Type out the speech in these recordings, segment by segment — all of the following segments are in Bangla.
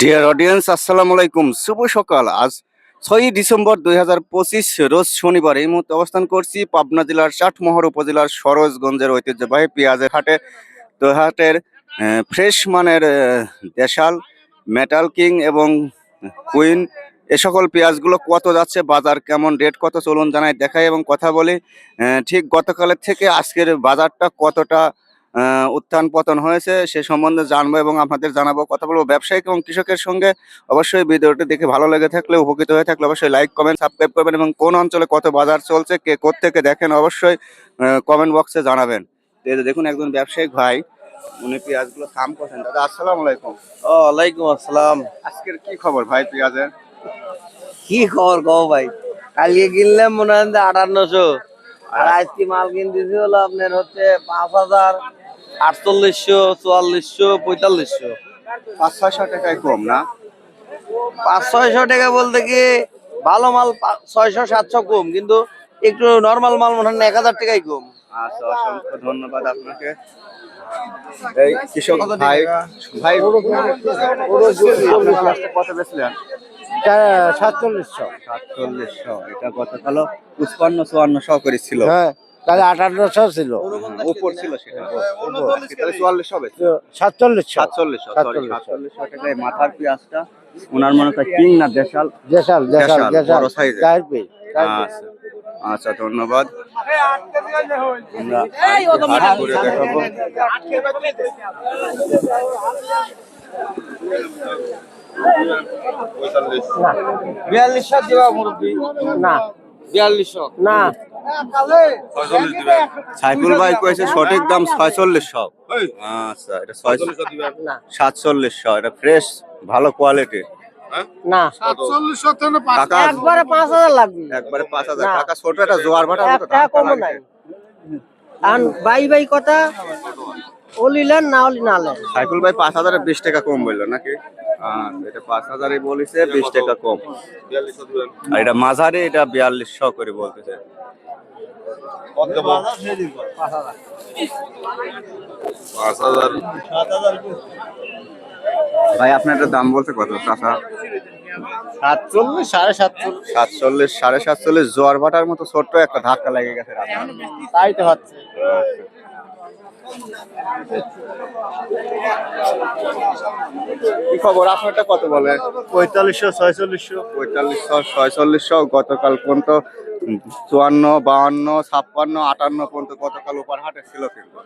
ডিয়ার অডিয়েন্স আসসালামু আলাইকুম শুভ সকাল। আজ ছয়ই ডিসেম্বর দুই হাজার পঁচিশ, রোজ শনিবার এই মুহূর্তে অবস্থান করছি পাবনা জেলার চাটমোহর উপজেলার সরোজগঞ্জের ঐতিহ্যবাহী পেঁয়াজের হাটে। তো হাটের ফ্রেশ মানের দেশাল মেটাল কিং এবং কুইন এ সকল পেঁয়াজগুলো কত যাচ্ছে, বাজার কেমন রেট কত, চলুন জানাই, দেখাই এবং কথা বলি। ঠিক গতকালের থেকে আজকের বাজারটা কতটা উত্থান পতন হয়েছে সে সম্বন্ধে জানব এবং আপনাদের জানাব কথা বলব ব্যবসায়িক এবং কৃষকের সঙ্গে। অবশ্যই ভিডিওটি দেখে ভালো লেগে থাকলে উপকৃত হয়ে থাকলে অবশ্যই লাইক কমেন্ট সাবস্ক্রাইব করবেন এবং কোন অঞ্চলে কত বাজার চলছে কে থেকে দেখেন অবশ্যই কমেন্ট বক্সে জানাবেন। দেখুন একজন ব্যবসায়িক ভাই উনি পেঁয়াজগুলো দাম করছেন। দাদা আসসালামু আলাইকুম। ওয়ালাইকুম আসসালাম। আজকের কি খবর ভাই পেঁয়াজের? কি খবর কও ভাই? কালকে কিনলাম মনে হয় আটান্নশো। আর আজকে মাল কিনতেছি হলো আপনার হচ্ছে পাঁচ হাজার। আটচল্লিশশো চুয়াল্লিশশো পঁয়তাল্লিশশো। পাঁচ ছয়শো টাকায় কম না? পাঁচ ছয়শো টাকা বলতে কি ভালো মাল ছয়শো সাতশো কম কিন্তু একটু নর্মাল মাল মনে হয় এক হাজার টাকাই কম। আচ্ছা অসংখ্য ধন্যবাদ আপনাকে। এই কৃষক ভাই ভাই কত বেচলেন? সাতচল্লিশশো। সাতচল্লিশশো এটা গতকাল পুষ্পান্ন চুয়ান্নশো করেছিল হ্যাঁ। তাহলে আটান্নশো ছিল। উপর ছিল সেটা। তাহলে সরি সাতচল্লিশশো। সাতচল্লিশশো টাকায় মাথার পেঁয়াজটা। ওনার মনে হয় কিং না দেশাল? দেশাল দেশাল দেশাল। চার পিস আচ্ছা আচ্ছা ধন্যবাদ। আমরা ঘুরে দেখাবো। বিয়াল্লিশশো দিবা মুরব্বী। না। বিয়াল্লিশশো। না। সাইফুল ভাই কয়েছে সঠিক দাম ছয়চল্লিশশো আচ্ছা এটা ছয় সাতচল্লিশশো এটা ফ্রেশ ভালো কোয়ালিটি। না। একবারে পাঁচ হাজার লাগবে। একবারে পাঁচ হাজার। টাকা ছোট একটা জোয়ার ভাটার মতো একটা ধাক্কা কমও লাগছে। নাই। আর বাই বাই কথা না ওলি না লেন। সাইফুল ভাই পাঁচ হাজারে বিশ টাকা কম বলল নাকি? আচ্ছা, এটা পাঁচ হাজারই বলিছে বিশ টাকা কম। আর এটা মাঝারি এটা বিয়াল্লিশশো করে বলতেছে। ভাই আপনার একটা দাম বলতে কত চাষা সাতচল্লিশ সাড়ে সাতচল্লিশ। সাতচল্লিশ সাড়ে সাতচল্লিশ। জোয়ার ভাটার মতো ছোট্ট একটা ধাক্কা লেগে গেছে। তাই তো হচ্ছে। কি খবর? আপনারটা কত বলে? পঁয়তাল্লিশশো ছয়চল্লিশশো। পঁয়তাল্লিশশো ছয়চল্লিশশো। গতকাল পর্যন্ত চুয়ান্ন বাহান্ন ছাপ্পান্ন আটান্ন পর্যন্ত গতকাল উপর হাটে ছিল কিন্তু।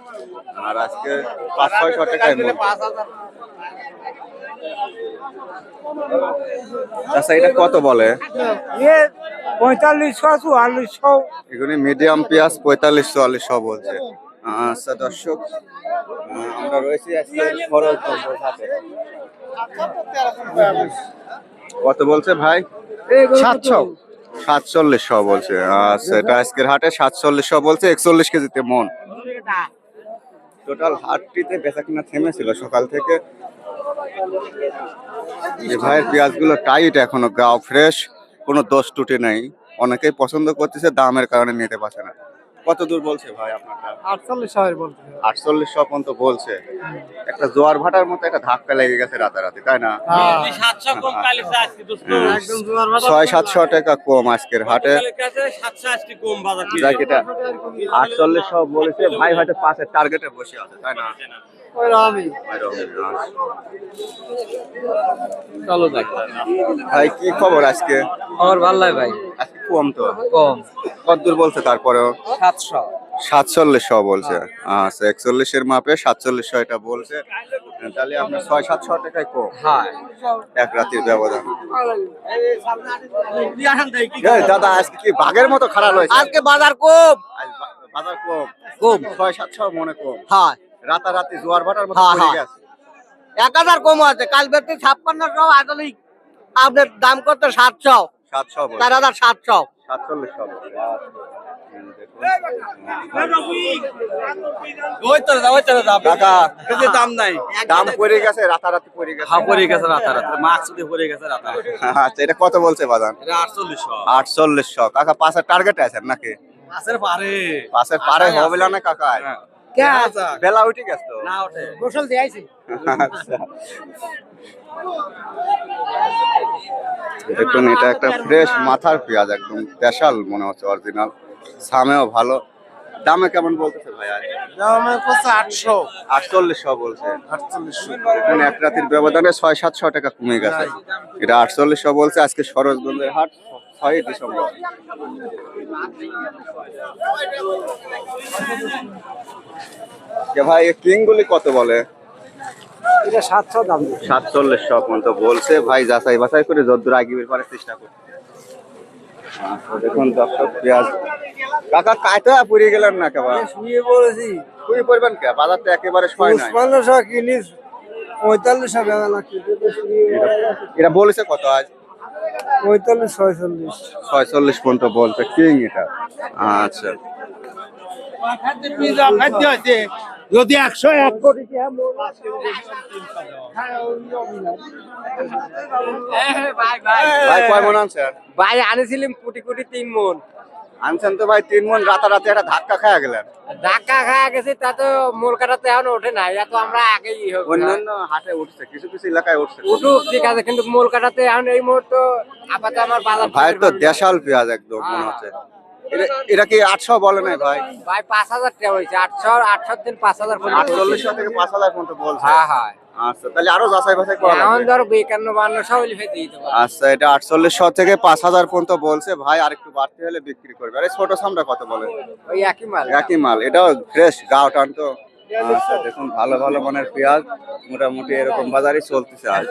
আর আজকে পাঁচ ছয়শো টাকায় মন। আচ্ছা এটা কত বলে? পঁয়তাল্লিশশো চুয়াল্লিশশো এগুলি মিডিয়াম পেঁয়াজ পঁয়তাল্লিশ চুয়াল্লিশশো বলছে। আচ্ছা দর্শক আমরা রয়েছি আজকে হাটে। কত বলছে ভাই? সাতশো। সাতচল্লিশশো বলছে। আচ্ছা এটা আজকের হাটে সাতচল্লিশশো বলছে, একচল্লিশ কেজিতে মন। টোটাল হাটটিতে বেচা কিনা থেমেছিল সকাল থেকে। এই ভাইয়ের পেঁয়াজগুলো টাইট এখনও, গাও ফ্রেশ কোনো দোষ টুটে নেই। অনেকেই পছন্দ করতেছে, দামের কারণে নিতে পারছে না। কত দূর বলছে ভাই আপনারটা? আটচল্লিশ হাজার বলতে আটচল্লিশশো পর্যন্ত বলছে। একটা জোয়ার ভাটার মতো একটা ধাক্কা লেগে গেছে রাতারাতি তাই না? আজকে দোস্ত। হ্যাঁ। ছয় সাতশো টাকা কম আজকের হাটে। আটচল্লিশ বলেছে। ভাই হয়তো পাশের টার্গেটে বসে আছে তাই না। চলো যাক ভাই কি খবর আজকে? ভালো লাগে ভাই। আজকে কম তো। কম। কত বলছে তারপরেও? সাতশো। সাতচল্লিশশো বলছে। আচ্ছা একচল্লিশের মাপে সাতচল্লিশশো এটা বলছে। তাহলে আপনার ছয় সাতশো টাকায় কম। হ্যাঁ। এক রাতের ব্যবধান। দাদা আজকে কি বাঘের মতো খারাপ হয়েছে আজকে বাজার কম। বাজার কম। কম। ছয় সাতশো মনে কম। হ্যাঁ। রাতারাতি জোয়ার ভাটার মতো হ্যাঁ, পড়ে হ্যাঁ। গেছে। এক হাজার কম আছে কাল বেরতে ছাপ্পান্নশো আসলে আপনার দাম কত? সাতশো। সাতশো। চার হাজার সাতশো। সাতচল্লিশশো বলছে। ওই তো ওই তো কাকা কিন্তু দাম নাই। দাম পড়ে গেছে রাতারাতি পড়ে গেছে। হ্যাঁ পড়ে গেছে রাতারাতি মাস্ক দিয়ে পড়ে গেছে রাতারাতি। আচ্ছা এটা কত বলছে বাজান? এটা আটচল্লিশশো। আটচল্লিশশো। কাকা পাশের টার্গেট আছে নাকি? মাছের পারে পাশের পারে হবে না কাকা বেলা উঠে গেছে তো। না ওঠে গোসল দিয়ে আইছি। দেখুন এটা একটা ফ্রেশ মাথার পেঁয়াজ একদম স্পেশাল মনে হচ্ছে অরিজিনাল সামেও ভালো। দামে কেমন বলতেছে ভাই? আজ আমার কাছে আটশো। আটচল্লিশশো বলছে। আটচল্লিশশো। এখন এক রাতের ব্যবধানে ছয় সাতশো টাকা কমে গেছে। এটা আটচল্লিশশো বলছে আজকে সরোজগঞ্জের হাট ছয় ডিসেম্বর। ভাই কিং গুলি কত বলে? এটা সাতশো দাম। সাতচল্লিশশো পর্যন্ত বলছে। ভাই যাচাই বাছাই করে যদ্দূর আগে চেষ্টা করছে। দেখুন দর্শক পেঁয়াজ। কাকা কাটা পুড়িয়ে গেলেন না কেবা? শুয়ে পড়েছি। পুড়ি পড়বেন কে? বাজার তো একেবারে সময় নাই। পনেরোশো কিনিস পঁয়তাল্লিশশো টাকা লাগছে এটা বলেছে কত আজ? পঁয়তাল্লিশ ছয়চল্লিশ। ছয়চল্লিশ পর্যন্ত বলছে কিং এটা। আচ্ছা। যদি একশো এক ভাই কয় মন আনছেন? ভাই আনিছিলাম কোটি কোটি তিন মন। আনছেন তো ভাই তিন মন রাতারাতি একটা ধাক্কা খায়া গেলেন। ধাক্কা খাওয়া গেছে তা তো মোল কাটাতে এখন ওঠে না এত আমরা আগেই অন্যান্য হাটে উঠছে কিছু কিছু এলাকায় উঠছে। উঠুক ঠিক আছে কিন্তু মোল কাটাতে এখন এই মুহূর্তে আপাতত আমার বাজার ভাই তো দেশাল পেঁয়াজ একদম মনে হচ্ছে। এটা- কি আটশো বলে নাই ভাই? ভাই পাঁচ হাজার টাকা হয়েছে। আটশো আটশো দিন পাঁচ হাজার আটচল্লিশশো থেকে পাঁচ হাজার পর্যন্ত বলছে। হ্যাঁ হ্যাঁ। আচ্ছা তাহলে আরও যাচাই বাছাই করা এখন ধরো একান্ন বান্ন সব আচ্ছা এটা আটচল্লিশশো থেকে পাঁচ হাজার পর্যন্ত বলছে। ভাই আর একটু বাড়তে হলে বিক্রি করবে। আরে ছোট সামটা কত বলে? ওই একই মাল। একই মাল। এটাও ফ্রেশ গাও টান তো। আচ্ছা দেখুন ভালো ভালো মানের পেঁয়াজ। মোটামুটি এরকম বাজারে চলতেছে আজ।